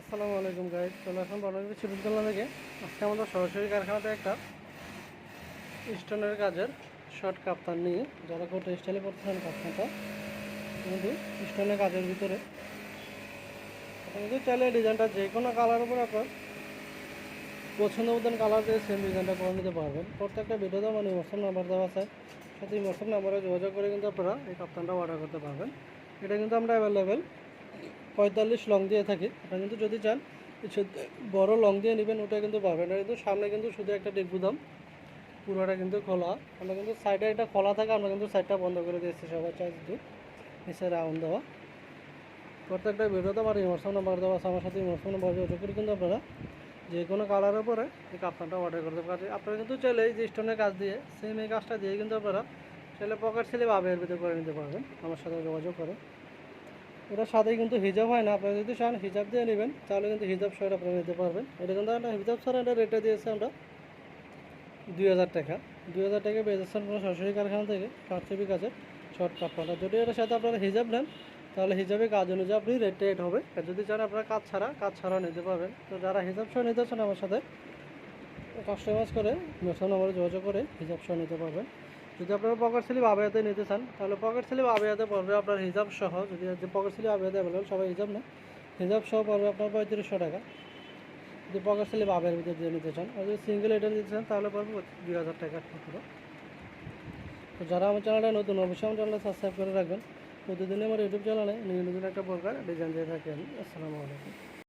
আসসালামু আলাইকুম গাইড চলো এখন বড় ছিটুলতলা থেকে আজকে আমাদের সরাসরি কারখানাতে একটা স্টোনের কাজের শর্ট কাপ্তান নিয়ে, যারা কোর্ট স্টাইলে করতেছেন কাপ্তানটা, কিন্তু স্টোনের কাজের ভিতরে। আপনি কিন্তু চাইলে ডিজাইনটা যে কোনো কালার উপর আপনার পছন্দ মতন কালার দিয়ে সেম ডিজাইনটা করে নিতে পারবেন। প্রত্যেকটা ভিডিওতে আমার ইমোশন নাম্বার দেওয়া আছে। সাথে ইমোশন নাম্বারে যোগাযোগ করে কিন্তু আপনারা এই কাপ্তানটা অর্ডার করতে পারবেন। এটা কিন্তু আমরা অ্যাভেলেবেল পঁয়তাল্লিশ লং দিয়ে থাকি। আপনারা কিন্তু যদি চান বড় লং দিয়ে নেবেন, ওটা কিন্তু পাবেন। এটা কিন্তু সামনে কিন্তু শুধু একটা ডিব্বু দাম। পুরোটা কিন্তু খোলা। আমরা কিন্তু সাইডে এটা খোলা থাকে, আমরা কিন্তু সাইডটা বন্ধ করে দিয়েছি সবার চার্জ দিয়ে। নিচে রাউন্ড দেওয়া। প্রত্যেকটা ভিডিওতে আমার ইমোশন নাম্বার দেওয়া আছে, আমার সাথে ইমোশন নাম্বার ওটা করে কিন্তু আপনারা যে কোনো কালারের উপরে এই কাপ্তানটা অর্ডার করতে পারেন আপনারা কিন্তু চাইলে এই যে স্টোনের কাজ দিয়ে সেম এই কাজটা দিয়ে কিন্তু আপনারা চাইলে পকেট ছেলে বা আবের ভিতরে করে নিতে পারবেন। আমার সাথে যোগাযোগ করে এটার সাথে কিন্তু হিজাব হয় না। আপনারা যদি চান হিজাব দিয়ে নেবেন, তাহলে কিন্তু হিজাব সহ আপনারা নিতে পারবেন। এটা কিন্তু আমরা হিজাব ছাড়া এটা রেটে দিয়েছে আমরা দুই হাজার টাকা। দুই হাজার টাকা বেজেছেন কোনো সরাসরি কারখানা থেকে পার্থিবী কাছে শর্ট কাপড়টা যদি এটার সাথে আপনারা হিজাব নেন, তাহলে হিজাবে কাজ অনুযায়ী আপনি রেট রেট হবে। আর যদি চান আপনারা কাজ ছাড়া কাজ ছাড়া নিতে পারবেন। তো যারা হিজাব সহ নিতে চান আমার সাথে কাস্টমাইজ করে, মেশন নম্বরে যোগাযোগ করে হিজাব সহ নিতে পারবেন। যদি আপনারা পকেট স্লিপ আবেয়াতে নিতে চান, তাহলে পকেট স্লিপ আবেয়াতে পড়বে আপনার হিজাব সহ, যদি পকেট স্লিপ আবেয়াতে অ্যাভেলেবল সবাই হিজাব না হিজাব সহ পড়বে আপনার পঁয়ত্রিশশো টাকা। যদি পকেট স্লিপ আবেয়ার ভিতরে দিয়ে নিতে চান, আর যদি সিঙ্গেল এটা নিতে চান, তাহলে পড়বে দুই হাজার টাকা পুরো। তো যারা আমার চ্যানেলটা নতুন, অবশ্যই আমার চ্যানেলটা সাবস্ক্রাইব করে রাখবেন। প্রতিদিনই আমার ইউটিউব চ্যানেলে নিয়ে নতুন একটা প্রকার ডিজাইন দিয়ে থাকি আমি। আসসালামু আলাইকুম।